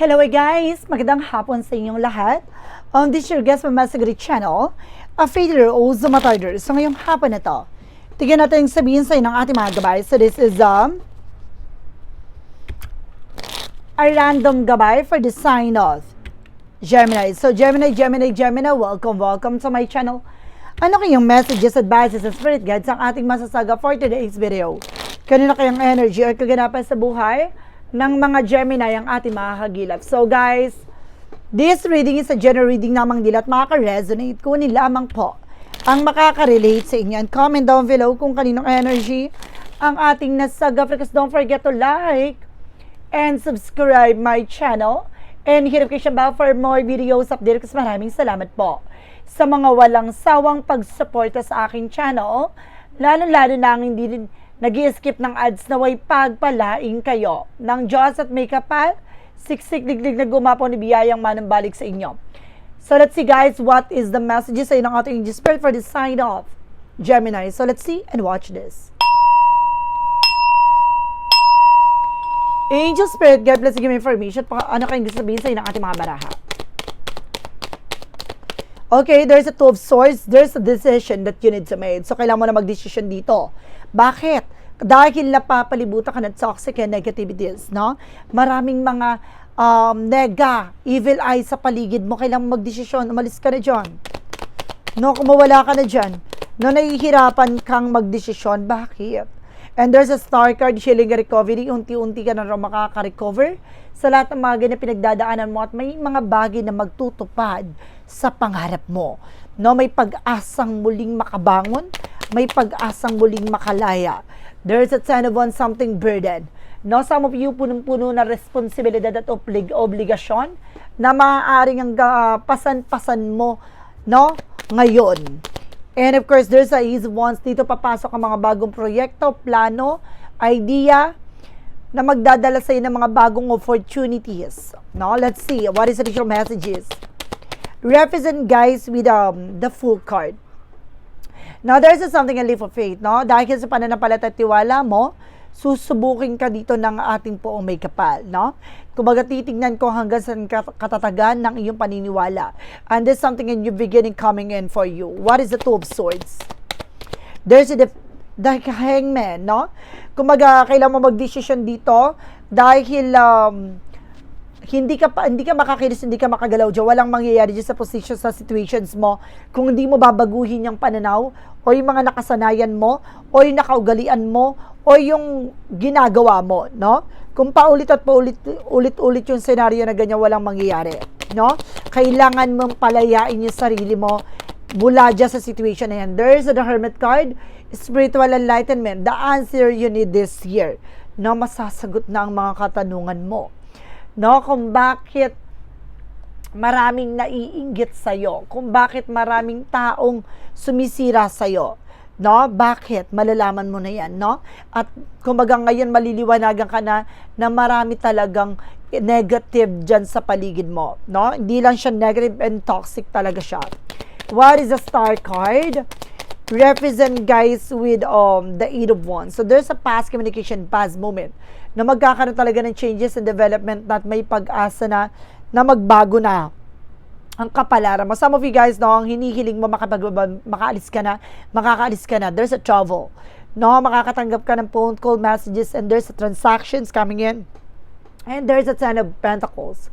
Hello guys! Magandang hapon sa inyong lahat. Um, this is your guest from Masagari Channel, a failure o Zumatarder. So ngayong hapon na to, tignan natin sabihin sa ng ating mga gabay. So this is um, a random gabay for the sign of Gemini. So Gemini, Gemini, Gemini, welcome, welcome to my channel. Ano kayong messages, advices, and spirit guides ang ating masasaga for today's video? Kanina kayang energy or kaganapan sa buhay ng mga Gemini ang ating makakagilap. So guys, this reading is a general reading namang nila at makaka-resonate. Kunin lamang po ang makaka-relate sa inyo. And comment down below kung kaninong energy ang ating nasaga. Because don't forget to like and subscribe my channel. And hit notification bell for more videos update. Kasi maraming salamat po sa mga walang sawang pagsuporta sa aking channel. Lalo-lalo na ang hindi din nag skip ng ads na way pagpalaing kayo ng Diyos at may kapal, siksik digdig na gumapo ni biyayang manambalik sa inyo. So let's see guys, what is the messages sa ng ating angel spirit for the sign of Gemini. So let's see and watch this. Angel Spirit, God bless you, give me information. Pa, ano kayong gusto sabihin sa ng ating mga baraha? Okay, there's a two of swords. There's a decision that you need to make. So, kailangan mo na mag-decision dito. Bakit? Dahil napapalibutan ka ng toxic and negativities, no? Maraming mga um, nega, evil eye sa paligid mo. Kailangan mag-desisyon. Umalis ka na dyan. No, kung mawala ka na dyan. No, nahihirapan kang mag-desisyon. Bakit? And there's a star card, healing recovery. Unti-unti ka na rin makaka-recover sa lahat ng mga ganyan pinagdadaanan mo at may mga bagay na magtutupad sa pangarap mo. No, may pag-asang muling makabangon, may pag-asang muling makalaya. There's a ten of one something burden. No, some of you punong-puno na responsibilidad at oblig obligasyon na maaaring ang pasan-pasan mo no ngayon. And of course, there's a ease once dito papasok ang mga bagong proyekto, plano, idea na magdadala sa ng mga bagong opportunities. No, let's see what is the additional messages. Represent guys with um, the full card. Now, there's something a leap of faith, no? Dahil sa pananampalataya at tiwala mo, susubukin ka dito ng ating poong may kapal, no? Kumbaga titingnan ko hanggang saan katatagan ng iyong paniniwala. And there's something in new beginning coming in for you. What is the Two of Swords? There's a the hangman, no? Kumbaga, kailangan mo mag-decision dito dahil um, hindi ka pa, hindi ka makakilos, hindi ka makagalaw diyan. Walang mangyayari diyan sa position sa situations mo kung hindi mo babaguhin yung pananaw o yung mga nakasanayan mo o yung nakaugalian mo o yung ginagawa mo, no? Kung paulit at paulit ulit-ulit yung senaryo na ganyan walang mangyayari, no? Kailangan mong palayain yung sarili mo mula dyan sa situation na yan. There's the Hermit card, spiritual enlightenment. The answer you need this year. No, masasagot na ang mga katanungan mo no? Kung bakit maraming naiinggit sa iyo, kung bakit maraming taong sumisira sa iyo. No? Bakit? Malalaman mo na yan, no? At kumbaga ngayon maliliwanagan ka na na marami talagang negative dyan sa paligid mo, no? Hindi lang siya negative and toxic talaga siya. What is the star card? Represent guys with um the eight of wands. So there's a past communication, past moment na magkakaroon talaga ng changes and development at may pag-asa na na magbago na ang kapalaran mo. Some of you guys, no, ang hinihiling mo makapag, makaalis ka na, makakaalis ka na. There's a travel. No, makakatanggap ka ng phone call messages and there's a transactions coming in. And there's a ten of pentacles.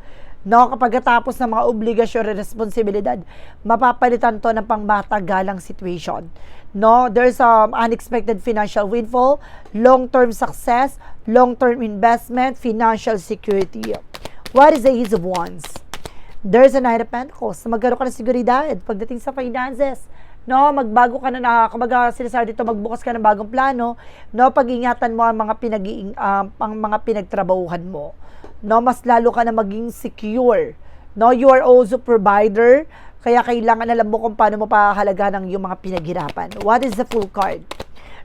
No, kapag tapos ng mga obligasyon at responsibilidad, mapapalitan to ng pangmatagalang situation. No, there's um, unexpected financial windfall, long-term success, long-term investment, financial security. What is the Ace of Wands? There's a Knight of Pentacles. Magkaroon ka ng seguridad pagdating sa finances. No, magbago ka na na, kumbaga sinasabi dito, magbukas ka ng bagong plano, no, pag-ingatan mo ang mga pinag um, ang mga pinagtrabahuhan mo. No, mas lalo ka na maging secure. No, you are also provider, kaya kailangan alam mo kung paano mo pahalaga ng iyong mga pinaghirapan. What is the full card?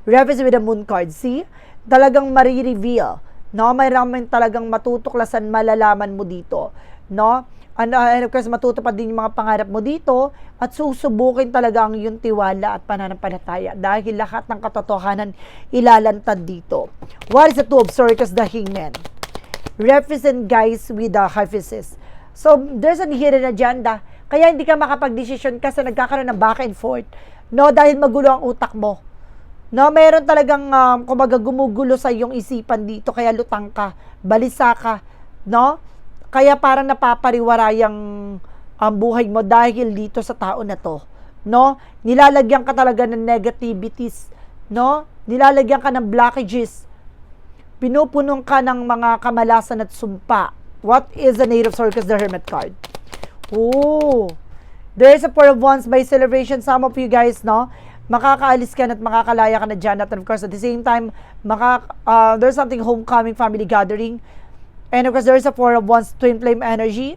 Reference with the moon card. See? Talagang marireveal. No, may ramen talagang matutuklasan, malalaman mo dito. No? And, uh, and of course, matutupad din yung mga pangarap mo dito at susubukin talaga ang iyong tiwala at pananampalataya dahil lahat ng katotohanan ilalantad dito. What is the two of Circus the Hangman? represent guys with the hyphasis. So, there's an hidden agenda. Kaya hindi ka makapag-desisyon kasi nagkakaroon ng back and forth. No, dahil magulo ang utak mo. No, meron talagang um, kumbaga gumugulo sa iyong isipan dito kaya lutang ka, balisa ka, no? Kaya parang napapariwara yung ang buhay mo dahil dito sa tao na to, no? Nilalagyan ka talaga ng negativities, no? Nilalagyan ka ng blockages. Pinupunon ka ng mga kamalasan at sumpa. What is the Native Circus, the Hermit card? Oh, there is a four of wands by celebration. Some of you guys, no? Makakaalis ka na at makakalaya ka na dyan. At of course, at the same time, maka, uh, there's something homecoming, family gathering. And of course, there's a four of wands, twin flame energy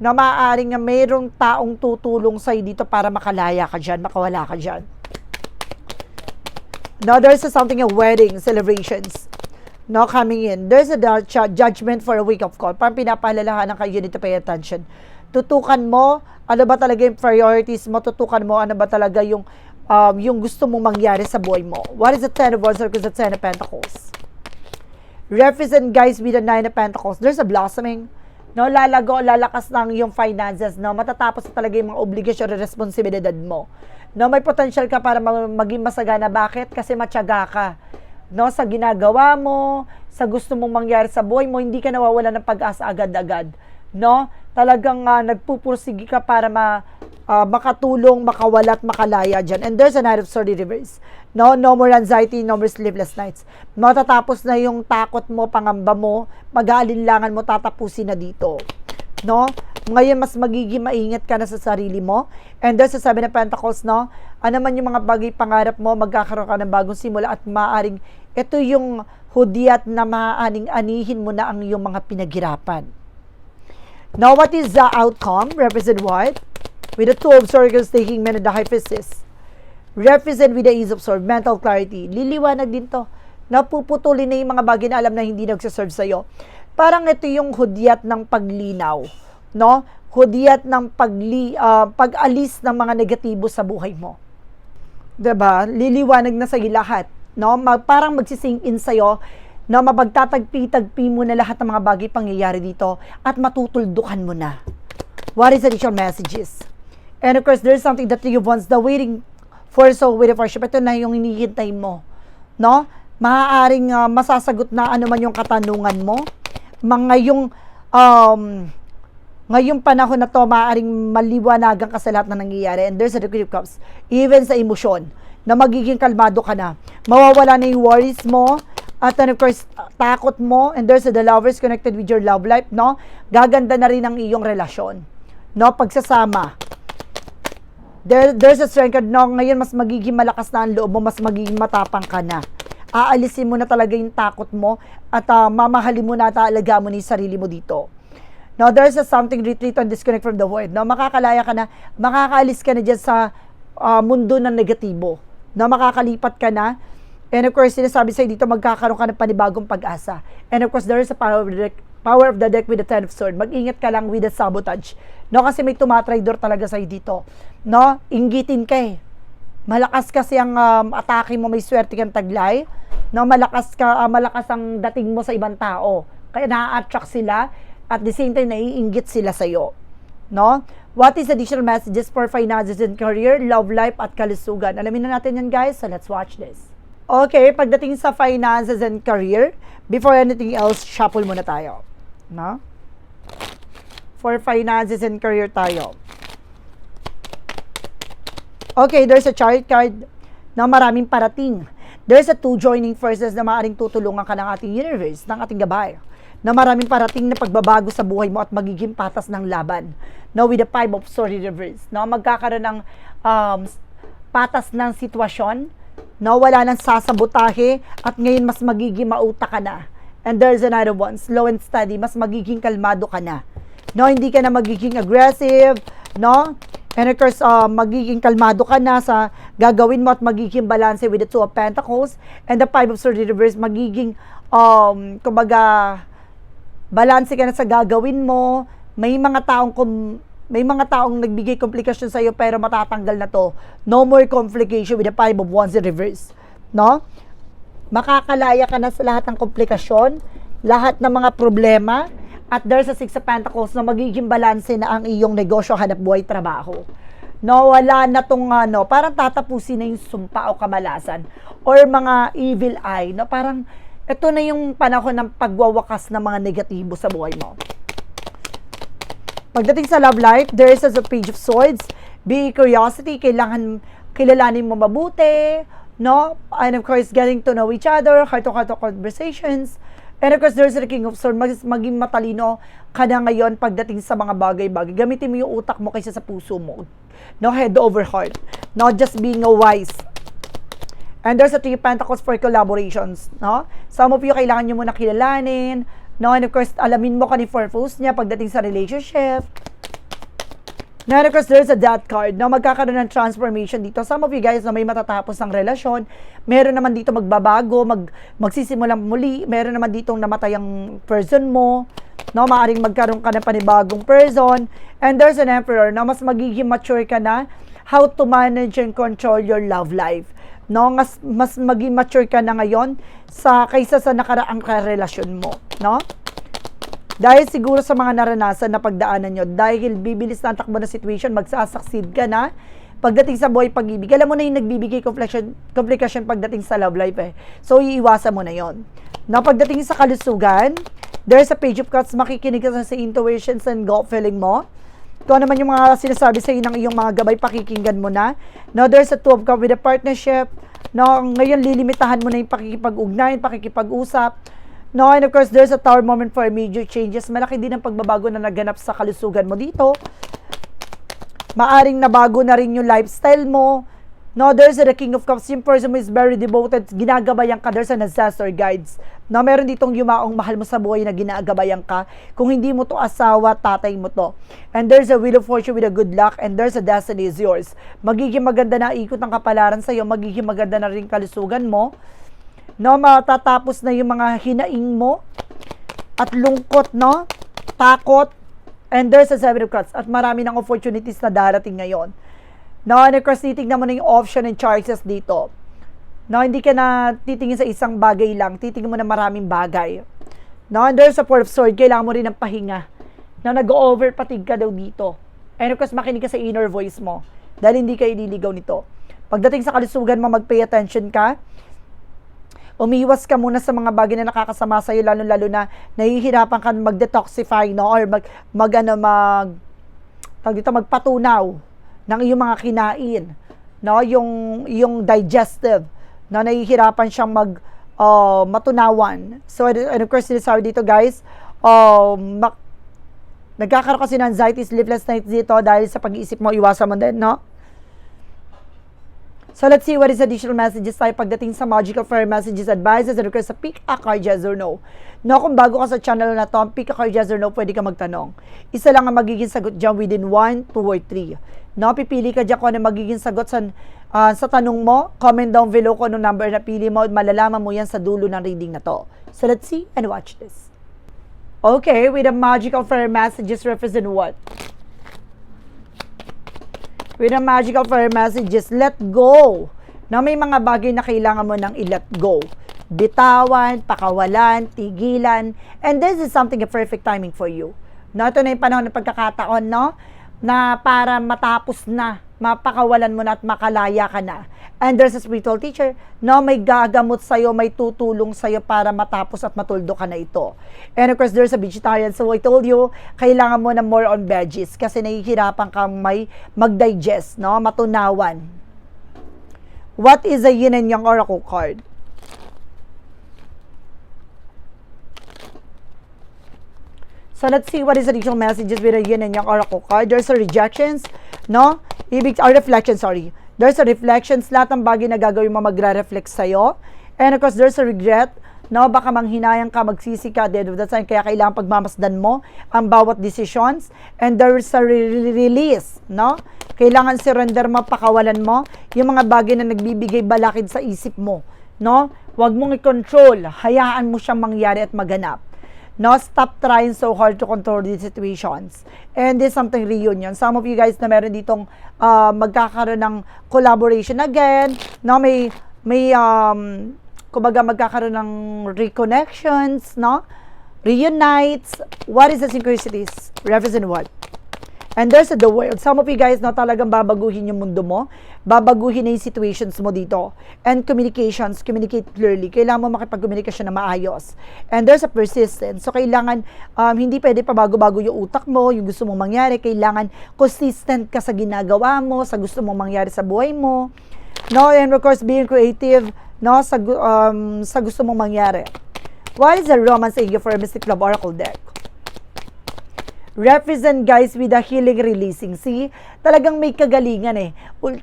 na maaaring nga mayroong taong tutulong sa'yo dito para makalaya ka dyan, makawala ka dyan. Now, there's a something of wedding celebrations no, coming in. There's a judgment for a week of call. Parang pinapaalalahanan kayo dito pay attention. Tutukan mo, ano ba talaga yung priorities mo, tutukan mo, ano ba talaga yung um, yung gusto mong mangyari sa buhay mo. What is the Ten of Wands or the Ten of Pentacles? Represent guys with the Nine of Pentacles. There's a blossoming. No, lalago, lalakas ng yung finances, no, matatapos talaga yung mga obligasyon at responsibilidad mo. No, may potential ka para mag- maging masagana. Bakit? Kasi matyaga ka. No, sa ginagawa mo, sa gusto mong mangyari sa buhay mo, hindi ka nawawala ng pag-asa agad-agad. No? Talagang uh, nagpupursigi ka para ma, ah, makatulong, makawala at makalaya dyan. And there's a night of sorry reverse. No, no more anxiety, no more sleepless nights. Matatapos na yung takot mo, pangamba mo, mag-aalinlangan mo, tatapusin na dito. No? Ngayon, mas magiging maingat ka na sa sarili mo. And there's a seven of pentacles, no? Ano man yung mga bagay pangarap mo, magkakaroon ka ng bagong simula at maaring ito yung hudyat na maaaring anihin mo na ang iyong mga pinaghirapan. Now, what is the outcome? Represent what? With the two of circles taking men of the hyphasis. Represent with the ease of sword, mental clarity. Liliwanag din to. Napuputulin na yung mga bagay na alam na hindi nagsaserve sa'yo. Parang ito yung hudyat ng paglinaw. No? Hudyat ng pagli, ah, pag-alis ng mga negatibo sa buhay mo. 'di ba? Liliwanag na sa lahat, no? Mag, parang magsising in sa iyo na mapagtatagpi-tagpi mo na lahat ng mga bagay pangyayari dito at matutuldukan mo na. What is additional messages? And of course, there's something that you wants the waiting for so waiting for ship. Ito na yung hinihintay mo. No? Maaaring ah, masasagot na ano man yung katanungan mo. Mga yung um, ngayong panahon na to, maaaring maliwanagan ka sa lahat na nangyayari. And there's a degree of cups. Even sa emosyon, na magiging kalmado ka na. Mawawala na yung worries mo, at then of course, takot mo, and there's a the lovers connected with your love life, no? Gaganda na rin ang iyong relasyon. No? Pagsasama. There, there's a strength card, no? Ngayon, mas magiging malakas na ang loob mo, mas magiging matapang ka na. Aalisin mo na talaga yung takot mo, at ah, mamahalin mo na at aalaga mo yung sarili mo dito. Now, there's a something retreat and disconnect from the world. No, makakalaya ka na, makakaalis ka na dyan sa ah, mundo ng negatibo. No, makakalipat ka na. And of course, sinasabi sa'yo dito, magkakaroon ka ng panibagong pag-asa. And of course, there is a power of the deck, power of the deck with the Ten of Sword. Mag-ingat ka lang with the sabotage. No, kasi may tumatraidor talaga sa'yo dito. No, inggitin ka eh. Malakas kasi ang um, atake mo, may swerte kang taglay. No, malakas ka, ah, malakas ang dating mo sa ibang tao. Kaya na-attract sila at the same time naiinggit sila sa iyo. No? What is additional messages for finances and career, love life at kalusugan? Alamin na natin yan guys, so let's watch this. Okay, pagdating sa finances and career, before anything else, shuffle muna tayo. No? For finances and career tayo. Okay, there's a chart card na maraming parating. There's a two joining forces na maaaring tutulungan ka ng ating universe, ng ating gabay. Na maraming parating na pagbabago sa buhay mo at magiging patas ng laban. Now, with the five of swords reverse, no, magkakaroon ng um, patas ng sitwasyon, no, wala nang sasabotahe, at ngayon mas magiging mauta ka na. And there's another one, slow and steady, mas magiging kalmado ka na. No, hindi ka na magiging aggressive, no? And of course, uh, magiging kalmado ka na sa gagawin mo at magiging balance with the two of pentacles and the five of swords reverse, magiging, um, kumbaga, balance ka na sa gagawin mo. May mga taong kum, may mga taong nagbigay komplikasyon sa iyo pero matatanggal na to. No more complication with the five of wands in reverse. No? Makakalaya ka na sa lahat ng komplikasyon lahat ng mga problema at there's a Six of Pentacles na magiging balanse na ang iyong negosyo, hanap buhay, trabaho. No, wala na tong ano, parang tatapusin na yung sumpa o kamalasan or mga evil eye, no? Parang ito na yung panahon ng pagwawakas ng mga negatibo sa buhay mo. Pagdating sa love life, there is a page of swords. Be curiosity, kailangan kilalanin mo mabuti, no? And of course, getting to know each other, heart-to-heart conversations. And of course, there's the king of swords. Mag maging matalino ka na ngayon pagdating sa mga bagay-bagay. Gamitin mo yung utak mo kaysa sa puso mo. No head over heart. Not just being a wise. And there's a three pentacles for collaborations, no? Some of you, kailangan nyo muna kilalanin, no? And of course, alamin mo kani purpose niya pagdating sa relationship. No, and of course, there's a death card, no? Magkakaroon ng transformation dito. Some of you guys na may matatapos ng relasyon, meron naman dito magbabago, mag, magsisimulang muli, meron naman ditong namatay ang person mo, no? Maaring magkaroon ka ng panibagong person. And there's an emperor, no? Mas magiging mature ka na how to manage and control your love life no mas mas maging mature ka na ngayon sa kaysa sa nakaraang karelasyon mo no dahil siguro sa mga naranasan na pagdaanan nyo, dahil bibilis na takbo na situation, magsasucceed ka na, pagdating sa buhay pag-ibig, alam mo na yung nagbibigay complication, complication pagdating sa love life eh. So, iiwasan mo na yon. Na pagdating sa kalusugan, there's a page of cups, makikinig ka sa intuitions and gut feeling mo. Kung ano naman yung mga sinasabi sa ng iyong mga gabay, pakikinggan mo na. No, there's a two of cups with a partnership. No, ngayon lilimitahan mo na yung pakikipag-ugnayan, pakikipag-usap. No, and of course, there's a tower moment for major changes. Malaki din ang pagbabago na naganap sa kalusugan mo dito. Maaring nabago na rin yung lifestyle mo. No, there's a the King of Cups. Yung person mo is very devoted. Ginagabayan ka. There's an ancestor guides. No, meron ditong yumaong mahal mo sa buhay na ginagabayan ka. Kung hindi mo to asawa, tatay mo to. And there's a wheel of fortune with a good luck. And there's a destiny is yours. Magiging maganda na ikot ng kapalaran sa'yo. Magiging maganda na rin kalusugan mo. No, matatapos na yung mga hinaing mo. At lungkot, no? Takot. And there's a seven of cups. At marami ng opportunities na darating ngayon. No, and of course, titignan mo na yung option and choices dito. No, hindi ka na titingin sa isang bagay lang. Titingnan mo na maraming bagay. No, and there's a four of sword. Kailangan mo rin ng pahinga. No, nag-over patig ka daw dito. And of course, makinig ka sa inner voice mo. Dahil hindi ka ililigaw nito. Pagdating sa kalusugan mo, mag-pay attention ka. Umiwas ka muna sa mga bagay na nakakasama sa iyo, lalo-lalo na nahihirapan ka mag-detoxify, no? Or mag, mag ano, mag, tawag dito, magpatunaw ng iyong mga kinain, no? Yung yung digestive, no? Nahihirapan siyang mag uh, matunawan. So and of course sinasabi dito guys, um, mak- nagkakaroon kasi ng anxiety, sleepless nights dito dahil sa pag-iisip mo, iwasan mo din, no? So let's see what is additional messages tayo pagdating sa Magical Fire Messages Advices and request sa pick a card yes or no. No, kung bago ka sa channel na to, pick a card yes or no, pwede ka magtanong. Isa lang ang magiging sagot dyan within 1, 2, or 3. No, pipili ka dyan kung ano magiging sagot sa, uh, sa tanong mo. Comment down below kung anong number na pili mo. Malalaman mo yan sa dulo ng reading na to. So let's see and watch this. Okay, with the Magical Fire Messages represent what? With a magical fire messages, let go. Na may mga bagay na kailangan mo nang i-let go. Bitawan, pakawalan, tigilan. And this is something a perfect timing for you. No, ito na yung panahon ng pagkakataon, no? Na para matapos na, mapakawalan mo na at makalaya ka na. And there's a spiritual teacher, no, may gagamot sa'yo, may tutulong sa'yo para matapos at matuldo ka na ito. And of course, there's a vegetarian. So I told you, kailangan mo na more on veggies kasi nahihirapan kang may mag-digest, no, matunawan. What is a yin and yang oracle card? So let's see what is the additional messages with a yin and yang oracle card. There's a rejections, no? Ibig, or reflection, sorry. There's a reflections, lahat ng bagay na gagawin mo magre-reflect sa'yo. And of course, there's a regret, no? Baka manghinayang ka, magsisi ka, dead of the time, kaya kailangan pagmamasdan mo ang bawat decisions. And there's a re- release, no? Kailangan surrender mo, pakawalan mo yung mga bagay na nagbibigay balakid sa isip mo, no? Huwag mong i-control, hayaan mo siyang mangyari at maganap. No, stop trying so hard to control these situations. And this is something reunion. Some of you guys na meron ditong uh, magkakaroon ng collaboration again. No, may may um kumbaga magkakaroon ng reconnections, no? reunites. What is the synchronicities? Represent what? And there's the world. Some of you guys na talagang babaguhin yung mundo mo. Babaguhin na yung situations mo dito. And communications, communicate clearly. Kailangan mo makipag-communication na maayos. And there's a persistence. So, kailangan, um, hindi pwede pa bago-bago yung utak mo, yung gusto mong mangyari. Kailangan consistent ka sa ginagawa mo, sa gusto mong mangyari sa buhay mo. No, and of course, being creative, no, sa, um, sa gusto mong mangyari. What is the romance angel for a Mystic Love Oracle deck? Represent guys with a healing releasing. See, talagang may kagalingan eh.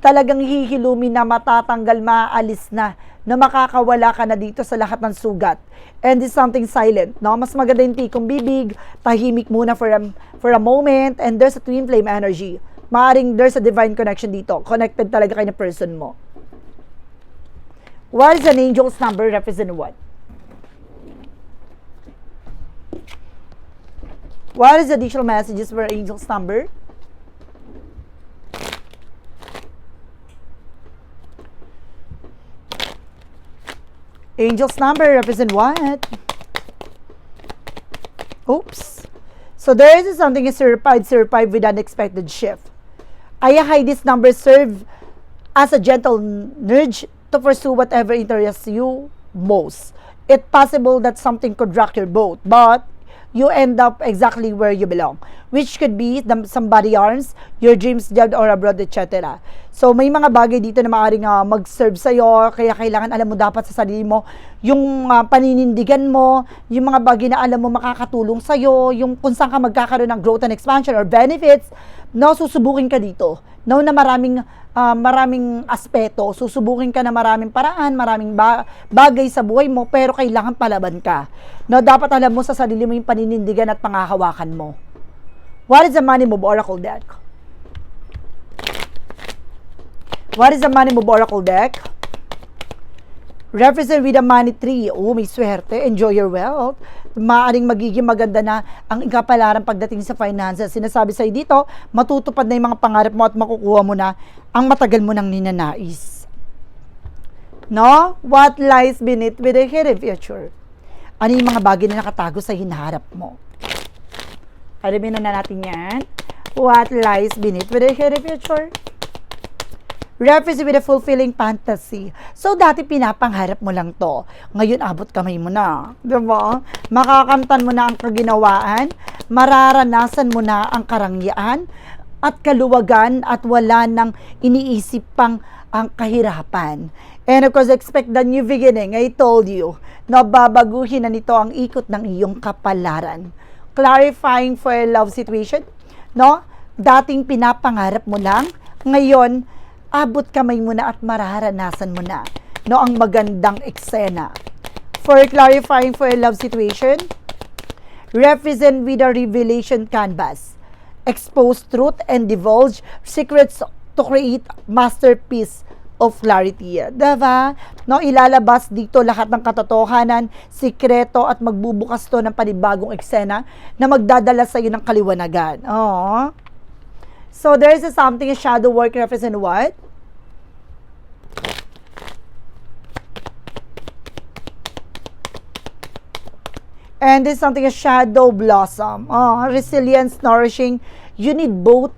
Talagang hihilumi na matatanggal, maaalis na, na makakawala ka na dito sa lahat ng sugat. And it's something silent, no? Mas maganda yung tikong bibig, tahimik muna for a, for a moment, and there's a twin flame energy. Maaring there's a divine connection dito. Connected talaga kayo na person mo. What is an angel's number represent what? What is the additional messages for angel's number? Angel's number represent what? Oops. So there is something is survived, survived with unexpected shift. Ayahay this number serve as a gentle nudge to pursue whatever interests you most. It's possible that something could rock your boat, but you end up exactly where you belong. Which could be the, somebody arms, your dreams job or abroad, etc. So may mga bagay dito na maaaring uh, mag-serve sa'yo, kaya kailangan alam mo dapat sa sarili mo, yung uh, paninindigan mo, yung mga bagay na alam mo makakatulong sa'yo, yung kung saan ka magkakaroon ng growth and expansion or benefits, no, susubukin ka dito. No, na maraming uh, maraming aspeto, susubukin ka na maraming paraan, maraming ba- bagay sa buhay mo, pero kailangan palaban ka. No, dapat alam mo sa sarili mo yung paninindigan at pangahawakan mo. What is the money move oracle deck? What is the money move oracle deck? Represent with the money tree. Oh, may swerte. Enjoy your wealth. Maaring magiging maganda na ang ikapalaran pagdating sa finances. Sinasabi sa'yo dito, matutupad na yung mga pangarap mo at makukuha mo na ang matagal mo nang ninanais. No? What lies beneath with the hidden future? Ano yung mga bagay na nakatago sa hinaharap mo? Alamin na natin yan. What lies beneath with the hidden future? Reference with a fulfilling fantasy. So, dati pinapangarap mo lang to. Ngayon, abot kamay mo na. Diba? Makakamtan mo na ang kaginawaan. Mararanasan mo na ang karangyaan at kaluwagan at wala nang iniisip pang ang kahirapan. And of course, expect the new beginning. I told you, na babaguhin na nito ang ikot ng iyong kapalaran. Clarifying for a love situation, no? Dating pinapangarap mo lang, ngayon, abot kamay mo na at mararanasan mo na, no? Ang magandang eksena. For clarifying for a love situation, represent with a revelation canvas expose truth and divulge secrets to create masterpiece of clarity. Diba? No, ilalabas dito lahat ng katotohanan, sikreto at magbubukas to ng panibagong eksena na magdadala sa iyo ng kaliwanagan. Oh. So there is a something a shadow work represent what? And there's something a shadow blossom. Oh, resilience, nourishing. You need both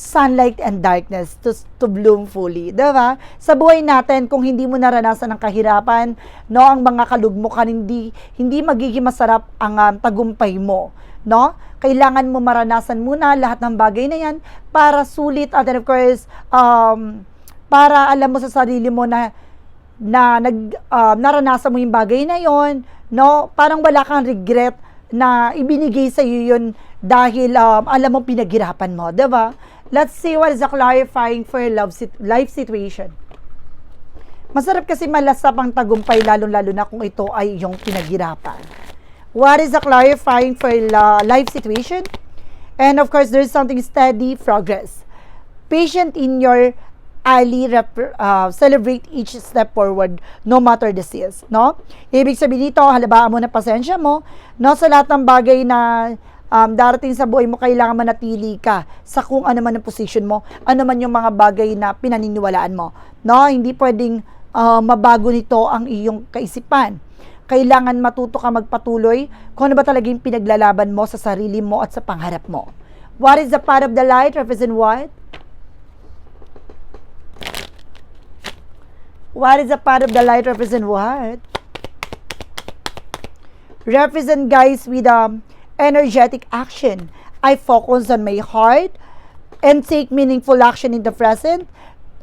sunlight and darkness to, to bloom fully. Diba? Sa buhay natin, kung hindi mo naranasan ang kahirapan, no, ang mga kalugmukan, hindi, hindi magiging masarap ang um, tagumpay mo. No? Kailangan mo maranasan muna lahat ng bagay na yan para sulit at of course, um, para alam mo sa sarili mo na na nag uh, naranasan mo yung bagay na yon, no? Parang wala kang regret na ibinigay sa iyo yun dahil um, alam mo pinaghirapan mo, 'di ba? Let's see what is the clarifying for love sit- life situation. Masarap kasi malasap ang tagumpay lalong-lalo na kung ito ay yung pinaghirapan. What is the clarifying for la- life situation? And of course, there is something steady progress. Patient in your ali rep- uh, celebrate each step forward no matter the seas, no? Ibig sabihin dito, halabaan mo na pasensya mo, no? Sa lahat ng bagay na um, darating sa buhay mo, kailangan manatili ka sa kung ano man ang position mo, ano man yung mga bagay na pinaniniwalaan mo, no? Hindi pwedeng uh, mabago nito ang iyong kaisipan. kailangan matuto ka magpatuloy kung ano ba talaga yung pinaglalaban mo sa sarili mo at sa pangarap mo. What is the part of the light? Represent what? What is the part of the light? Represent what? Represent guys with um, energetic action. I focus on my heart and take meaningful action in the present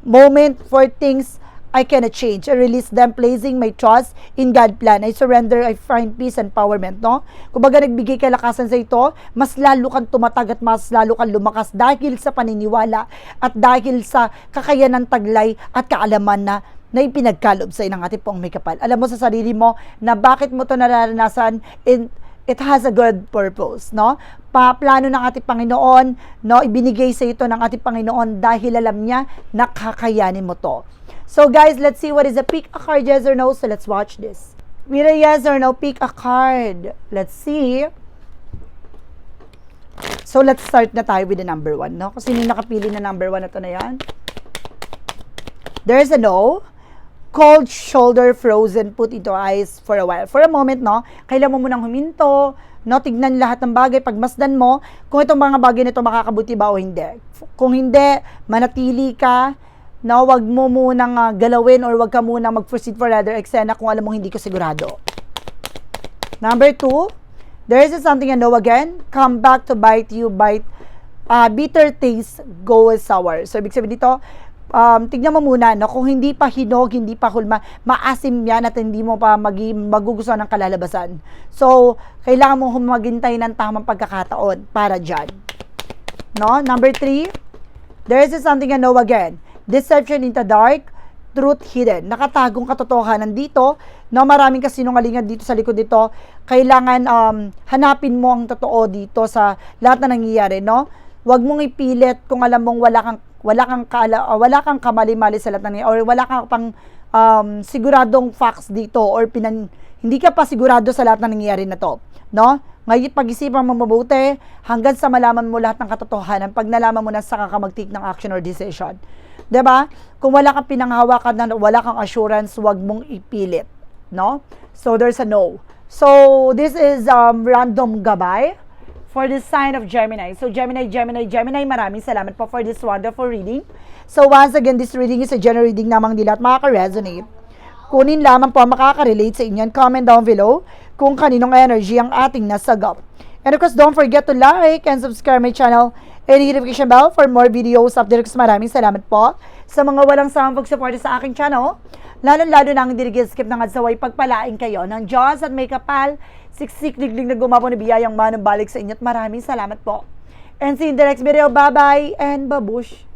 moment for things I cannot change. I release them, placing my trust in God plan. I surrender, I find peace and empowerment, no? Kumbaga nagbigay kalakasan sa ito, mas lalo kang tumatag at mas lalo kang lumakas dahil sa paniniwala at dahil sa kakayanan taglay at kaalaman na na ipinagkalob sa ng ating pong may kapal. Alam mo sa sarili mo na bakit mo to nararanasan in it has a good purpose, no? Paplano ng ating Panginoon, no? Ibinigay sa ito ng ating Panginoon dahil alam niya na kakayanin mo to. So guys, let's see what is the pick a card, yes or no. So let's watch this. With a yes or no, pick a card. Let's see. So let's start na tayo with the number one, no? Sino yung nakapili na number one na to na yan. There's a no. Cold shoulder frozen, put into eyes for a while. For a moment, no? Kailangan mo munang huminto, no? Tignan lahat ng bagay, pagmasdan mo, kung itong mga bagay na ito makakabuti ba o hindi. Kung hindi, manatili ka, no? Wag mo munang uh, galawin or wag ka munang mag-proceed for other eksena kung alam mo hindi ko sigurado. Number two, there is something I know again, come back to bite you, bite, uh, bitter taste, go sour. So, ibig sabihin dito, um, tignan mo muna, no, kung hindi pa hinog, hindi pa hulma, maasim yan at hindi mo pa magi, magugustuhan ng kalalabasan. So, kailangan mo humaghintay ng tamang pagkakataon para dyan. No? Number three, there is something I know again. Deception in the dark, truth hidden. Nakatagong katotohanan dito, no? Maraming kasinungalingan dito sa likod nito. Kailangan um, hanapin mo ang totoo dito sa lahat na nangyayari, no? Huwag mong ipilit kung alam mong wala kang wala kang kaala, uh, wala kang kamali-mali sa lahat ng or wala kang pang um, siguradong facts dito or pinan hindi ka pa sigurado sa lahat ng nangyayari na to, no? Ngayon, pag-isipan mo mabuti hanggang sa malaman mo lahat ng katotohanan. Pag nalaman mo na, saka ka mag-take ng action or decision. 'Di ba? Kung wala kang pinanghawakan na wala kang assurance, wag mong ipilit, no? So there's a no. So this is um, random gabay for the sign of Gemini. So Gemini, Gemini, Gemini, maraming salamat po for this wonderful reading. So once again, this reading is a general reading namang nila at makaka-resonate. Kunin lamang po ang makaka-relate sa inyo and comment down below kung kaninong energy ang ating nasagap. And of course, don't forget to like and subscribe my channel and hit notification bell for more videos updates. Maraming salamat po sa mga walang sawang pag-support sa aking channel. Lalo-lalo na ang hindi skip ng adsaway pagpalain kayo ng Diyos at may kapal, siksik liglig na gumapo na biyayang manong balik sa inyo at maraming salamat po. And see you in the next video. Bye-bye and babush!